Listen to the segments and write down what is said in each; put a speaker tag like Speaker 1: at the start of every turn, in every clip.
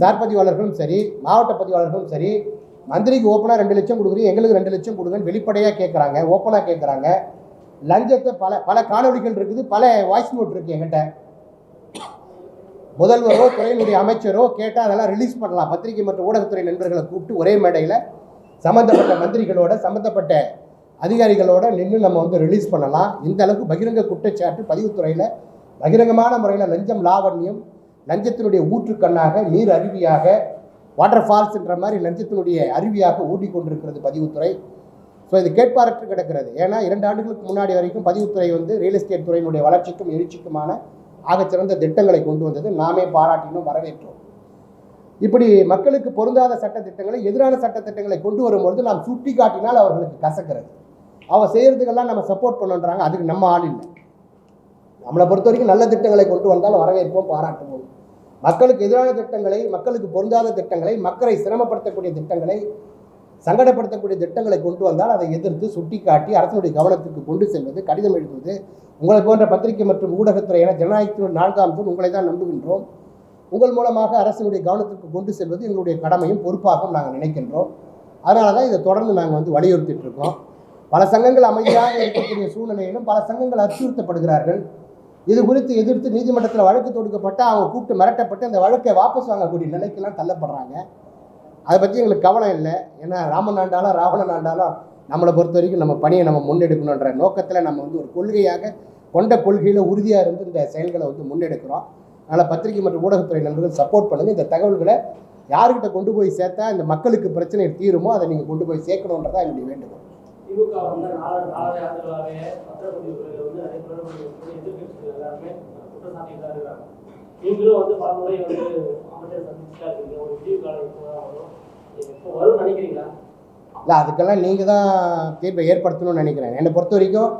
Speaker 1: Sir பதிவாளர்களும் சரி மாவட்ட பதிவாளர்களும் சரி மந்திரிக்கு ஓப்பனாக ரெண்டு லட்சம் கொடுக்குறீங்க எங்களுக்கு ரெண்டு லட்சம் கொடுங்கன்னு வெளிப்படையாக கேட்குறாங்க ஓப்பனாக கேட்குறாங்க லஞ்சத்தை பல பல காணொலிகள் இருக்குது பல வாய்ஸ் நோட் இருக்குது எங்கிட்ட முதல்வரோ துறையினுடைய அமைச்சரோ கேட்டால் அதெல்லாம் ரிலீஸ் பண்ணலாம். பத்திரிகை மற்றும் ஊடகத்துறை நண்பர்களை கூப்பிட்டு ஒரே மேடையில் சம்மந்தப்பட்ட மந்திரிகளோட சம்மந்தப்பட்ட அதிகாரிகளோட நின்று நம்ம வந்து ரிலீஸ் பண்ணலாம். இந்த அளவுக்கு பகிரங்க குற்றச்சாட்டு பதிவுத்துறையில் பகிரங்கமான முறையில் லஞ்சம் லாவண்யம் லஞ்சத்தினுடைய ஊற்றுக்கண்ணாக நீர் அருவியாக வாட்டர் ஃபால்ஸ்ன்ற மாதிரி லஞ்சத்தினுடைய அருவியாக ஓடிக்கொண்டிருக்கிறது பதிவுத்துறை. ஸோ இது கேட்பாரற்று கிடக்கிறது. ஏன்னா இரண்டு ஆண்டுகளுக்கு முன்னாடி வரைக்கும் பதிவுத்துறை வந்து ரியல் எஸ்டேட் துறையினுடைய வளர்ச்சிக்கும் எழுச்சிக்குமான ஆகச்சிறந்த திட்டங்களை கொண்டு வந்தது. நாமே பாராட்டினோம் வரவேற்றோம். இப்படி மக்களுக்கு பொருந்தாத சட்ட திட்டங்களை எதிரான சட்ட திட்டங்களை கொண்டு வரும்பொழுது நாம் சுட்டி காட்டினால் அவர்களுக்கு கசக்கிறது. அவன் செய்கிறதுக்கெல்லாம் நம்ம சப்போர்ட் பண்ணுன்றாங்க. அதுக்கு நம்ம ஆள் இல்லை. நம்மளை பொறுத்த வரைக்கும் நல்ல திட்டங்களை கொண்டு வந்தால் வரவேற்போம் பாராட்டுவோம் மக்களுக்கு எதிரான திட்டங்களை மக்களுக்கு பொருந்தாத திட்டங்களை மக்களை சிரமப்படுத்தக்கூடிய திட்டங்களை சங்கடப்படுத்தக்கூடிய திட்டங்களை கொண்டு வந்தால் அதை எதிர்த்து சுட்டிக்காட்டி அரசனுடைய கவனத்துக்கு கொண்டு செல்வது கடிதம் எழுதுவது உங்களை போன்ற பத்திரிகை மற்றும் ஊடகத்துறையான ஜனநாயகத்தின் நான்காம் தூண் உங்களை தான் நம்புகின்றோம். உங்கள் மூலமாக அரசினுடைய கவனத்திற்கு கொண்டு செல்வது எங்களுடைய கடமையும் பொறுப்பாகவும் நாங்கள் நினைக்கின்றோம். அதனால தான் இதை தொடர்ந்து நாங்கள் வந்து வலியுறுத்திட்டு இருக்கோம். பல சங்கங்கள் அமைதியாக இருக்கக்கூடிய சூழ்நிலையிலும் பல சங்கங்கள் அச்சுறுத்தப்படுகிறார்கள். இது குறித்து எதிர்த்து நீதிமன்றத்தில் வழக்கு தொடுக்கப்பட்டு அவங்க கூப்பிட்டு மிரட்டப்பட்டு அந்த வழக்கை வாபஸ் வாங்கக்கூடிய நிலைக்கெல்லாம் தள்ளப்படுறாங்க. அதை பற்றி எங்களுக்கு கவலை இல்லை. ஏன்னா ராமன் ஆண்டாலும் ராவணன் ஆண்டாலும் நம்மளை பொறுத்த வரைக்கும் நம்ம பணியை நம்ம முன்னெடுக்கணுன்ற நோக்கத்தில் நம்ம வந்து ஒரு கொள்கையாக கொண்ட கொள்கையில் உறுதியாக இருந்து இந்த செயல்களை வந்து முன்னெடுக்கிறோம். அதனால் பத்திரிகை மற்றும் ஊடகத்துறை நண்பர்கள் சப்போர்ட் பண்ணுங்கள் இந்த தகவல்களை யாருக்கிட்ட கொண்டு போய் சேர்த்தா இந்த மக்களுக்கு பிரச்சனை தீருமோ அதை நீங்கள் கொண்டு போய் சேர்க்கணுன்றதான் என்னுடைய வேண்டுகோள்.
Speaker 2: திமுக வந்து நாலு நாலரை ஆண்டுகளாகவே பத்திரப்பதிவு வந்து நிறைய குளறுபடிகள் இருக்கு. எல்லாருமே குற்றம் சாட்டிட்டு தான் இருக்காங்க நீங்களும் வந்து பல முறை வந்து அமைச்சர் சந்திச்சுட்டா இருக்கீங்க ஒரு விடிவு காலம் எப்போ வரும் எப்போ வரும்னு நினைக்கிறீங்களா?
Speaker 1: இல்லை அதுக்கெல்லாம் நீங்கள் தான் தீர்ப்பை ஏற்படுத்தணும்னு நினைக்கிறேன். என்னை பொறுத்த வரைக்கும்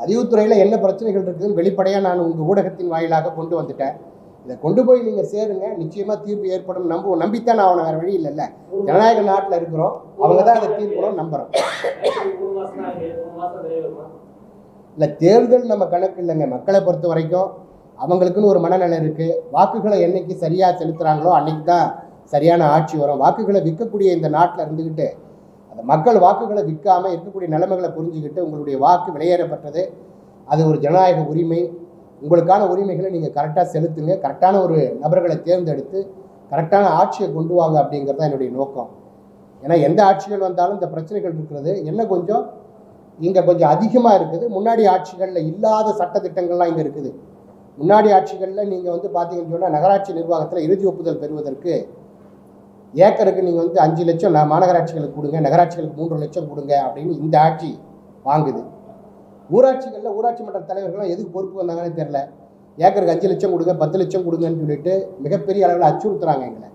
Speaker 1: பதிவுத்துறையில் என்ன பிரச்சனைகள் இருக்குதுன்னு வெளிப்படையாக நான் உங்கள் ஊடகத்தின் வாயிலாக கொண்டு வந்துட்டேன். இதை கொண்டு போய் நீங்கள் சேருங்க. நிச்சயமாக தீர்ப்பு ஏற்படும். நம்புவோம் நம்பித்தான் நான் அவனை வேறு வழி இல்லைல்ல. ஜனநாயக நாட்டில் இருக்கிறோம். அவங்க தான் அதை தீர்க்கணும் நம்புகிறோம் இல்லை தேர்தல் நம்ம கணக்கு இல்லைங்க. மக்களை பொறுத்த வரைக்கும் அவங்களுக்குன்னு ஒரு மனநிலை இருக்குது வாக்குகளை என்னைக்கு சரியாக செலுத்துகிறாங்களோ அன்னைக்கு தான் சரியான ஆட்சி வரும். வாக்குகளை விற்கக்கூடிய இந்த நாட்டில் இருந்துக்கிட்டு அந்த மக்கள் வாக்குகளை விற்காமல் இருக்கக்கூடிய நிலைமைகளை புரிஞ்சுக்கிட்டு உங்களுடைய வாக்கு வெளியேறப்பட்டது அது ஒரு ஜனநாயக உரிமை. உங்களுக்கான உரிமைகளை நீங்கள் கரெக்டாக செலுத்துங்க. கரெக்டான ஒரு நபர்களை தேர்ந்தெடுத்து கரெக்டான ஆட்சியை கொண்டு வாங்க அப்படிங்கிறது தான் என்னுடைய நோக்கம். ஏன்னா எந்த ஆட்சிகள் வந்தாலும் இந்த பிரச்சனைகள் இருக்கிறது. என்ன கொஞ்சம்? இங்கே கொஞ்சம் அதிகமாக இருக்குது. முன்னாடி ஆட்சிகளில் இல்லாத சட்ட திட்டங்கள்லாம் இங்கே இருக்குது. முன்னாடி ஆட்சிகளில் நீங்கள் வந்து பார்த்தீங்கன்னு சொன்னால் நகராட்சி நிர்வாகத்தில் இறுதி ஒப்புதல் பெறுவதற்கு ஏக்கருக்கு நீங்கள் வந்து அஞ்சு லட்சம் மாநகராட்சிகளுக்கு கொடுங்க நகராட்சிகளுக்கு மூன்று லட்சம் கொடுங்க அப்படின்னு இந்த ஆட்சி வாங்குது. ஊராட்சிகளில் ஊராட்சி மன்ற தலைவர்கள்லாம் எதுக்கு பொறுப்பு வந்தாங்கன்னு தெரில ஏக்கருக்கு அஞ்சு லட்சம் கொடுங்க பத்து லட்சம் கொடுங்கன்னு சொல்லிட்டு மிகப்பெரிய அளவில் அச்சுறுத்துறாங்க எங்களை.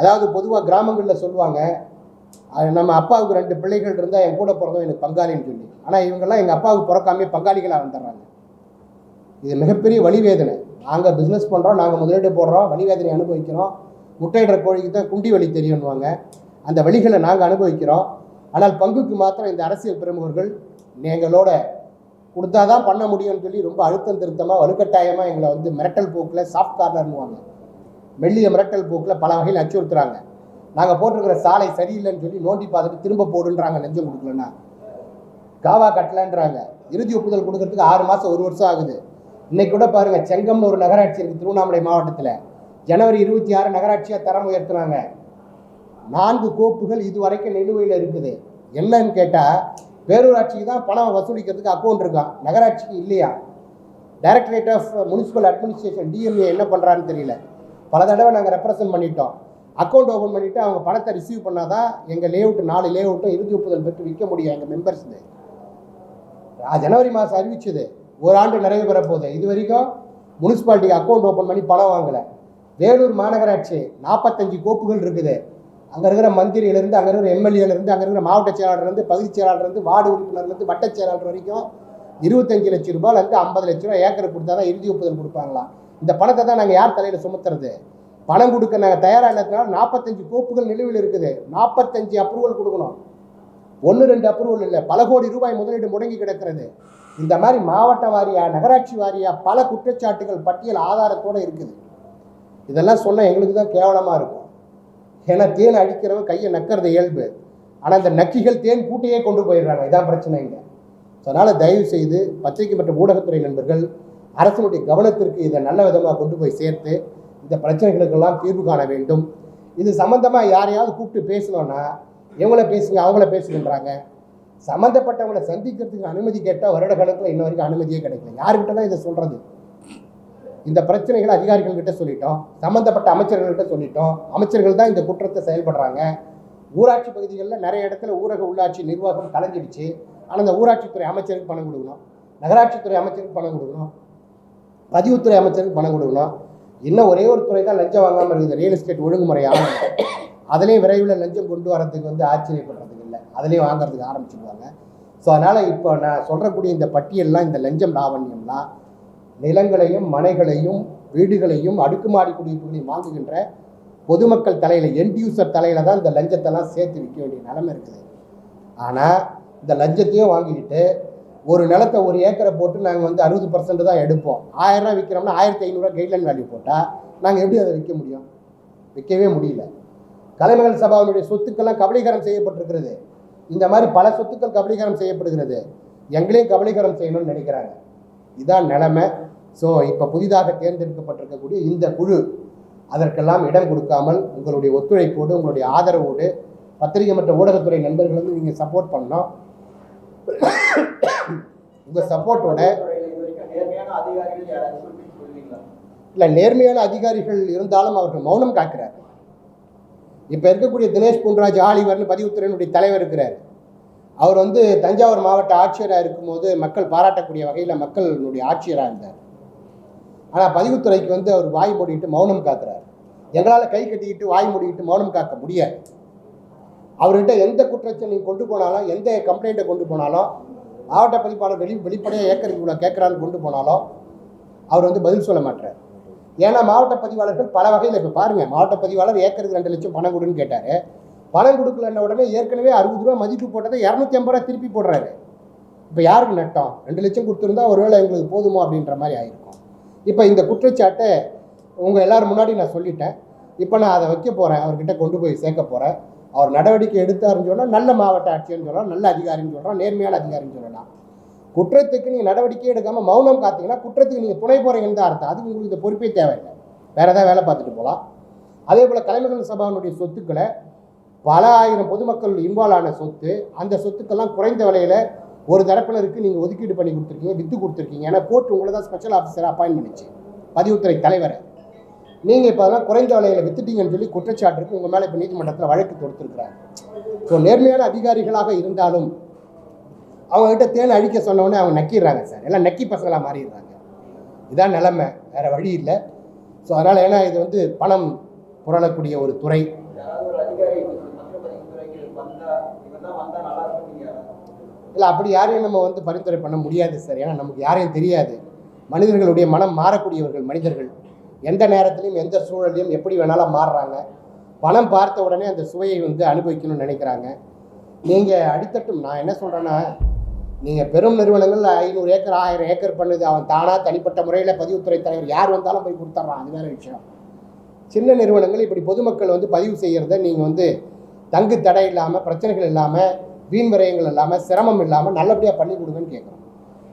Speaker 1: அதாவது பொதுவாக கிராமங்களில் சொல்லுவாங்க நம்ம அப்பாவுக்கு ரெண்டு பிள்ளைகள் இருந்தால் என் கூட பிறந்தவன் எனக்கு பங்காளின்னு சொல்லி. ஆனால் இவங்கெல்லாம் எங்கள் அப்பாவுக்கு பிறக்காமே பங்காளிகளாக வந்துடுறாங்க. இது மிகப்பெரிய வழிவேதனை. நாங்கள் பிஸ்னஸ் பண்ணுறோம் நாங்கள் முதலீடு போடுறோம் வழிவேதனை அனுபவிக்கிறோம். முட்டையிடுற கோழிக்கு தான் குண்டி வழி தெரியும்னுவாங்க. அந்த வழிகளை நாங்கள் அனுபவிக்கிறோம். ஆனால் பங்குக்கு மாத்திரம் இந்த அரசியல் பிரமுகர்கள் எங்களோட கொடுத்தா தான் பண்ண முடியும்னு சொல்லி ரொம்ப அழுத்தம் திருத்தமாக வலுக்கட்டாயமாக எங்களை வந்து மிரட்டல் போக்கில் சாஃப்ட் கார்னர்னுவாங்க மெல்லிய மிரட்டல் போக்கில் பல வகையில் அச்சுறுத்துறாங்க நாங்கள் போட்டிருக்கிற சாலை சரியில்லைன்னு சொல்லி நோண்டி பார்த்துட்டு திரும்ப போடுன்றாங்க நெஞ்சம் கொடுக்கலன்னா. காவா கட்டலன்றாங்க. இறுதி ஒப்புதல் கொடுக்கறதுக்கு ஆறு மாதம் ஒரு வருஷம் ஆகுது. இன்னைக்கு கூட பாருங்கள் செங்கம்னு ஒரு நகராட்சி இருக்குது திருவண்ணாமலை மாவட்டத்தில். ஜனவரி இருபத்தி ஆறு நகராட்சியாக தரம் உயர்த்துனாங்க. நான்கு கோப்புகள் இதுவரைக்கும் நிலுவையில் இருக்குது. என்னன்னு கேட்டால் பேரூராட்சிக்கு தான் பணம் வசூலிக்கிறதுக்கு அக்கௌண்ட் இருக்கான் நகராட்சிக்கு இல்லையா? Directorate of municipal administration DMA என்ன பண்ணுறான்னு தெரியல. பல தடவை நாங்கள் ரெப்ரசன்ட் பண்ணிட்டோம். அக்கௌண்ட் ஓப்பன் பண்ணிவிட்டு அவங்க பணத்தை ரிசீவ் பண்ணாதான் எங்கள் லேஅவுட் நாலு லேஅவுட்டும் இறுதி ஒப்புதல் பெற்று விற்க முடியும் எங்கள் மெம்பர்ஸ்து ஜனவரி மாதம் அறிவிச்சது. ஒரு ஆண்டு நிறைவு பெற போகுது. இது வரைக்கும் முனிசிபாலிட்டிக்கு அக்கௌண்ட் ஓப்பன் பண்ணி பணம் வாங்கலை. வேலூர் மாநகராட்சி நாற்பத்தஞ்சு கோப்புகள் இருக்குது. அங்கே இருக்கிற மந்திரியிலேருந்து அங்கே இருக்கிற எம்எல்ஏலேருந்து அங்கே இருக்கிற மாவட்ட செயலாளர்லேருந்து பகுதி செயலாளர்லேருந்து வார்டு உறுப்பினர்லேருந்து வட்ட செயலாளர் வரைக்கும் இருபத்தஞ்சு லட்ச ரூபாயிலேருந்து ஐம்பது லட்ச ரூபாய் ஏக்கருக்கு கொடுத்தா தான் இறுதி ஒப்புதல் கொடுப்பாங்களாம். இந்த பணத்தை தான் நாங்கள் யார் தலையில் சுமத்துறது? பணம் கொடுக்க நாங்கள் தயாராக இல்லாததுனால நாற்பத்தஞ்சு கோப்புகள் நிலுவையில் இருக்குது. நாற்பத்தஞ்சு அப்ரூவல் கொடுக்கணும். ஒன்று ரெண்டு அப்ரூவல் இல்லை. பல கோடி ரூபாய் முதலீடு முடங்கி கிடக்கிறது. இந்த மாதிரி மாவட்ட வாரியா நகராட்சி வாரியா பல குற்றச்சாட்டுகள் பட்டியல் ஆதாரத்தோடு இருக்குது. இதெல்லாம் சொன்னால் எங்களுக்கு தான் கேவலமாக இருக்கும். ஏன்னா தேன் அடிக்கிறவன் கையை நக்கிறது இயல்பு. ஆனால் இந்த நக்கிகள் தேன் கூட்டையே கொண்டு போயிடுறாங்க. இதான் பிரச்சனை இங்கே. ஸோ அதனால் தயவு செய்து பத்திரிகை மற்றும் ஊடகத்துறை நண்பர்கள் அரசினுடைய கவனத்திற்கு இதை நல்ல விதமாக கொண்டு போய் சேர்த்து இந்த பிரச்சனைகளுக்கெல்லாம் தீர்வு காண வேண்டும். இது சம்மந்தமாக யாரையாவது கூப்பிட்டு பேசணும்னா இவங்கள பேசுங்க அவங்கள பேசுகின்றாங்க சம்மந்தப்பட்டவங்களை சந்திக்கிறதுக்கு அனுமதி கேட்டால் வருட கணக்கில் இன்ன வரைக்கும் அனுமதியே கிடைக்கல. யாருக்கிட்ட தான் இதை சொல்கிறது இந்த பிரச்சனைகளை அதிகாரிகள்கிட்ட சொல்லிட்டோம் சம்மந்தப்பட்ட அமைச்சர்கள்கிட்ட சொல்லிட்டோம். அமைச்சர்கள் தான் இந்த குற்றத்தை செயல்படுறாங்க. ஊராட்சி பகுதிகளில் நிறைய இடத்துல ஊரக உள்ளாட்சி நிர்வாகம் கலைஞ்சிடுச்சு. ஆனால் இந்த ஊராட்சித்துறை அமைச்சருக்கு பணம் கொடுக்கணும். நகராட்சித்துறை அமைச்சருக்கு பணம் கொடுக்கணும். பதிவுத்துறை அமைச்சருக்கு பணம் கொடுக்கணும். இன்னும் ஒரே ஒரு துறை தான் லஞ்சம் வாங்காமல் இருக்குது. ரியல் எஸ்டேட் ஒழுங்குமுறை ஆகணும் அதுலேயும் விரைவில் லஞ்சம் கொண்டு வரதுக்கு வந்து ஆச்சரியப்படுறதுக்கு இல்லை. அதுலேயும் வாங்குறதுக்கு ஆரம்பிச்சிடுவாங்க ஸோ அதனால் இப்போ நான் சொல்கிறக்கூடிய இந்த பட்டியல்லாம் இந்த லஞ்சம் லாவண்யம்லாம் நிலங்களையும் மனைகளையும் வீடுகளையும் அடுக்குமாடி குடியிருப்புகளையும் வாங்குகின்ற பொதுமக்கள் தலையில் என்டியூசர் தலையில் தான் இந்த லஞ்சத்தெல்லாம் சேர்த்து விற்க வேண்டிய நிலைமை இருக்குது. ஆனால் இந்த லஞ்சத்தையும் வாங்கிக்கிட்டு ஒரு நிலத்தை ஒரு ஏக்கரை போட்டு நாங்கள் வந்து அறுபது பர்சன்ட் தான் எடுப்போம். ஆயிரரூவா விற்கிறோம்னா ஆயிரத்தி ஐநூறுரூவா கைட்லைன் வேல்யூ போட்டால் நாங்கள் எப்படி அதை விற்க முடியும்? விற்கவே முடியல. கலைமகள் சபாவினுடைய சொத்துக்கள்லாம் கபலீகரம் செய்யப்பட்டிருக்கிறது. இந்த மாதிரி பல சொத்துக்கள் கபலீகரம் செய்யப்படுகிறது. எங்களையும் கபலீகரம் செய்யணும்னு நினைக்கிறாங்க. இதான் நிலைமை. ஸோ இப்போ புதிதாக தேர்ந்தெடுக்கப்பட்டிருக்கக்கூடிய இந்த குழு அதற்கெல்லாம் இடம் கொடுக்காமல் உங்களுடைய ஒத்துழைப்போடு உங்களுடைய ஆதரவோடு பத்திரிகை மற்ற ஊடகத்துறை நண்பர்கள் வந்து நீங்கள் சப்போர்ட் பண்ணோம் உங்கள் சப்போர்ட்டோட இல்லை நேர்மையான அதிகாரிகள் இருந்தாலும் அவர்கள் மௌனம் காக்கிறார் இப்போ இருக்கக்கூடிய தினேஷ் பொன்ராஜ் ஆலிவர்னு பதிவுத்துறையினுடைய தலைவர் இருக்கிறார். அவர் வந்து தஞ்சாவூர் மாவட்ட ஆட்சியராக இருக்கும்போது மக்கள் பாராட்டக்கூடிய வகையில் மக்களுடைய ஆட்சியராக இருந்தார். ஆனால் பதிவுத்துறைக்கு வந்து அவர் வாய் மூடிட்டு மௌனம் காக்கிறார். எங்களால் கை கட்டிக்கிட்டு வாய் மூடிக்கிட்டு மௌனம் காக்க முடியாது. அவர்கிட்ட எந்த குற்றத்தை நீங்கள் கொண்டு போனாலும் எந்த கம்ப்ளைண்ட்டை கொண்டு போனாலும் மாவட்ட பதிப்பாளர் வெளி வெளிப்படையாக ஏக்கருக்கு இவ்வளோ கேட்குறான்னு கொண்டு போனாலும் அவர் வந்து பதில் சொல்ல மாட்டார் ஏன்னா மாவட்ட பதிவாளர்கள் பல வகையில் இப்போ பாருங்கள் மாவட்ட பதிவாளர் ஏக்கருக்கு ரெண்டு லட்சம் பணம் கொடுன்னு கேட்டார். பணம் கொடுக்கலன்ன உடனே ஏற்கனவே அறுபது ரூபா மதிப்பு போட்டதை இரநூத்தி ஐம்பது ரூபா திருப்பி போடுறாரு. இப்போ யாருக்கு நட்டம்? ரெண்டு லட்சம் கொடுத்துருந்தா ஒருவேளை எங்களுக்கு போதுமா அப்படின்ற மாதிரி ஆயிருக்கும். இப்போ இந்த குற்றச்சாட்டை உங்கள் எல்லோரும் முன்னாடி நான் சொல்லிட்டேன். இப்போ நான் அதை வைக்க போகிறேன் அவர்கிட்ட கொண்டு போய் சேர்க்க போகிறேன் அவர் நடவடிக்கை எடுத்தாருன்னு சொன்னால் நல்ல மாவட்ட ஆட்சியர்னு சொல்கிறோம் நல்ல அதிகாரின்னு சொல்கிறோம் நேர்மையான அதிகாரின்னு சொல்லலாம் குற்றத்துக்கு நீங்கள் நடவடிக்கை எடுக்காமல் மௌனம் காத்தீங்கன்னா குற்றத்துக்கு நீங்கள் துணை போகிறீங்கன்னு தான் அர்த்தம். அதுக்கு உங்களுக்கு இந்த பொறுப்பே தேவையில்லை. வேறு ஏதாவது வேலை பார்த்துட்டு போகலாம் அதே போல் கலைமகள் சபாவினுடைய சொத்துக்களை பல ஆயிரம் பொதுமக்கள் இன்வால்வ் ஆன சொத்து அந்த சொத்துக்கெல்லாம் குறைந்த விலையில் ஒரு தரப்பினருக்கு நீங்கள் ஒதுக்கீடு பண்ணி கொடுத்துருக்கீங்க வித்து கொடுத்துருக்கீங்க. ஏன்னா கோர்ட் உங்களை தான் ஸ்பெஷல் ஆஃபீஸர் அப்பாயின் பண்ணிச்சு. பதிவுத்துறை தலைவரை. நீங்கள் இப்போ அதெல்லாம் குறைந்த விலையில் வித்துட்டீங்கன்னு சொல்லி குற்றச்சாட்டுக்கு உங்கள் மேலே இப்போ நீதிமன்றத்தில் வழக்கு தொடுத்துருக்குறாங்க. ஸோ நேர்மையான அதிகாரிகளாக இருந்தாலும் அவங்ககிட்ட தேனை அழிக்க சொன்னவொடனே அவங்க நக்கிடுறாங்க சார். எல்லாம் நக்கி பசங்களாக மாறிடுறாங்க. இதான் நிலமை. வேறு வழி இல்லை. ஸோ அதனால் ஏன்னா இது வந்து பணம் புரளக்கூடிய ஒரு துறை
Speaker 3: யாராவது ஒரு அதிகாரி பத்திரப்பதிவு துறைக்கு வந்தா இவன் தான் வந்தா நல்லா இருக்கும் நீங்க
Speaker 1: இல்லை அப்படி யாரையும் நம்ம வந்து பரிந்துரை பண்ண முடியாது சார். ஏன்னா நமக்கு யாரையும் தெரியாது. மனிதர்களுடைய மனம் மாறக்கூடியவர்கள் மனிதர்கள். எந்த நேரத்திலையும் எந்த சூழலையும் எப்படி வேணாலும் மாறுறாங்க. பணம் பார்த்த உடனே அந்த சுவையை வந்து அனுபவிக்கணும்னு நினைக்கிறாங்க. நீங்கள் அடித்தட்டும். நான் என்ன சொல்கிறேன்னா நீங்கள் பெரும் நிறுவனங்கள் ஐநூறு ஏக்கர் ஆயிரம் ஏக்கர் பண்ணுது அவன் தானாக தனிப்பட்ட முறையில் பதிவுத்துறை தலைவர் யார் வந்தாலும் போய் கொடுத்துட்றான் அது வேறு விஷயம். சின்ன நிறுவனங்கள் இப்படி பொதுமக்கள் வந்து பதிவு செய்கிறத நீங்கள் வந்து தங்கு தடை இல்லாமல் பிரச்சனைகள் இல்லாமல் வீண் விரயங்கள் இல்லாமல் சிரமம் இல்லாமல் நல்லபடியாக பண்ணி கொடுங்கன்னு கேட்குறோம்.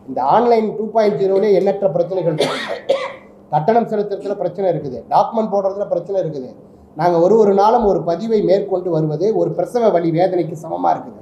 Speaker 1: இந்த ஆன்லைன் டூ பாயிண்ட் ஜீரோலே எண்ணற்ற பிரச்சனைகள் இருக்குது. கட்டணம் செலுத்துறதுல பிரச்சனை இருக்குது. டாக்குமெண்ட் போடுறதுல பிரச்சனை இருக்குது. நாங்கள் ஒரு ஒரு நாளும் ஒரு பதிவை மேற்கொண்டு வருவது ஒரு பிரசவ வழி வேதனைக்கு சமமாக இருக்குது.